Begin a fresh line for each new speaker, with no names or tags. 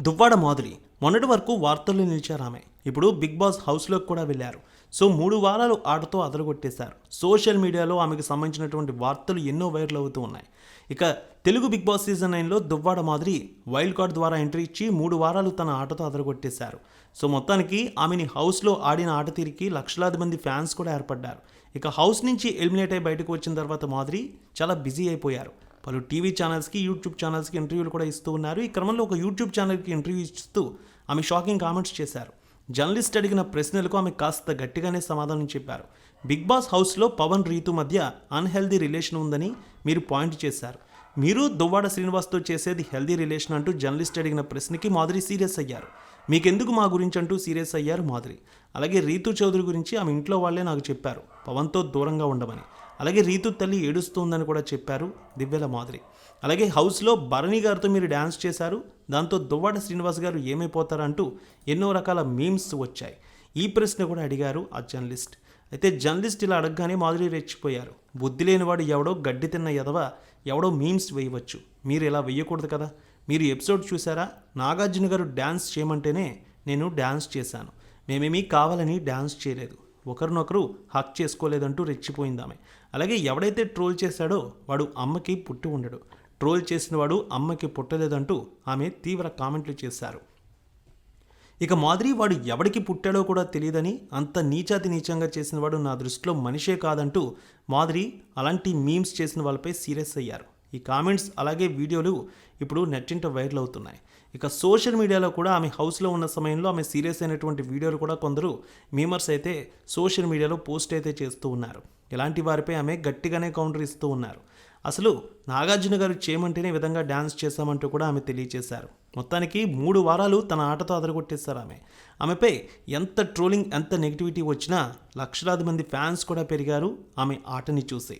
దువ్వాడ మాధురి మొన్నటి వరకు వార్తల్లో నిలిచారు ఆమె. ఇప్పుడు బిగ్ బాస్ హౌస్లోకి కూడా వెళ్ళారు. సో మూడు వారాలు ఆటతో అదరగొట్టేశారు. సోషల్ మీడియాలో ఆమెకు సంబంధించినటువంటి వార్తలు ఎన్నో వైరల్ అవుతూ ఉన్నాయి. ఇక తెలుగు బిగ్ బాస్ సీజన్ నైన్లో దువ్వాడ మాదిరి వైల్డ్ కార్డ్ ద్వారా ఎంట్రీ ఇచ్చి మూడు వారాలు తన ఆటతో అదరగొట్టేశారు. సో మొత్తానికి ఆమెని హౌస్లో ఆడిన ఆట తీరికి లక్షలాది మంది ఫ్యాన్స్ కూడా ఏర్పడ్డారు. ఇక హౌస్ నుంచి ఎలిమినేట్ అయి బయటకు వచ్చిన తర్వాత మాదిరి చాలా బిజీ అయిపోయారు. పలు టీవీ ఛానల్స్కి యూట్యూబ్ ఛానల్స్కి ఇంటర్వ్యూలు కూడా ఇస్తూ ఉన్నారు. ఈ క్రమంలో ఒక యూట్యూబ్ ఛానల్కి ఇంటర్వ్యూ ఇస్తూ ఆమె షాకింగ్ కామెంట్స్ చేశారు. జర్నలిస్ట్ అడిగిన ప్రశ్నలకు ఆమె కాస్త గట్టిగానే సమాధానం చెప్పారు. బిగ్ బాస్ హౌస్లో పవన్ రీతు మధ్య అన్హెల్దీ రిలేషన్ ఉందని మీరు పాయింట్ చేశారు. మీరు దువ్వాడ శ్రీనివాస్తో చేసేది హెల్దీ రిలేషన్ అంటూ జర్నలిస్ట్ అడిగిన ప్రశ్నకి మాధురి సీరియస్ అయ్యారు. మీకెందుకు మా గురించి అంటూ సీరియస్ అయ్యారు మాధురి? అలాగే రీతు చౌదరి గురించి ఆమె ఇంట్లో వాళ్ళే నాకు చెప్పారు. పవన్తో దూరంగా ఉండమని. అలాగే రీతు తల్లి ఏడుస్తోందని కూడా చెప్పారు దివ్యల మాధురి. అలాగే హౌస్లో భరణి గారితో మీరు డ్యాన్స్ చేశారు. దాంతో దువ్వాడ శ్రీనివాస్ గారు ఏమైపోతారంటూ ఎన్నో రకాల మీమ్స్ వచ్చాయి. ఈ ప్రశ్న కూడా అడిగారు ఆ జర్నలిస్ట్. అయితే జర్నలిస్ట్ ఇలా అడగగానే మాధురి రెచ్చిపోయారు. బుద్ధి లేనివాడు ఎవడో గడ్డి తిన్న ఎదవ ఎవడో మీమ్స్ వేయవచ్చు. మీరు ఇలా వేయకూడదు కదా. మీరు ఎపిసోడ్ చూసారా? నాగార్జున గారు డ్యాన్స్ చేయమంటేనే నేను డ్యాన్స్ చేశాను. మేమేమీ కావాలని డ్యాన్స్ చేయలేదు. ఒకరినొకరు హక్ చేసుకోలేదంటూ రెచ్చిపోయింది ఆమె అలాగే ఎవడైతే ట్రోల్ చేశాడో వాడు అమ్మకి పుట్టి ఉండడు. ట్రోల్ చేసిన వాడు అమ్మకి పుట్టలేదంటూ ఆమె తీవ్ర కామెంట్లు చేశారు. ఇక మాదిరి వాడు ఎవడికి పుట్టాడో కూడా తెలియదని అంత నీచాతి నీచంగా చేసిన వాడు నా దృష్టిలో మనిషే కాదంటూ మాదిరి అలాంటి మీమ్స్ చేసిన వాళ్ళపై సీరియస్ అయ్యారు. ఈ కామెంట్స్ అలాగే వీడియోలు ఇప్పుడు నెట్టింట వైరల్ అవుతున్నాయి. ఇక సోషల్ మీడియాలో కూడా ఆమె హౌస్లో ఉన్న సమయంలో ఆమె సీరియస్ అయినటువంటి వీడియోలు కూడా కొందరు మీమర్స్ అయితే సోషల్ మీడియాలో పోస్ట్ అయితే చేస్తూ ఉన్నారు. ఇలాంటి వారిపై ఆమె గట్టిగానే కౌంటర్ ఇస్తూ ఉన్నారు. అసలు నాగార్జున గారు చేయమంటేనే విధంగా డ్యాన్స్ చేశామంటూ కూడా ఆమె తెలియజేశారు మొత్తానికి మూడు వారాలు తన ఆటతో అదరగొట్టేశారు ఆమె. ఆమెపై ఎంత ట్రోలింగ్ ఎంత నెగిటివిటీ వచ్చినా లక్షలాది మంది ఫ్యాన్స్ కూడా పెరిగారు ఆమె ఆటని చూసి.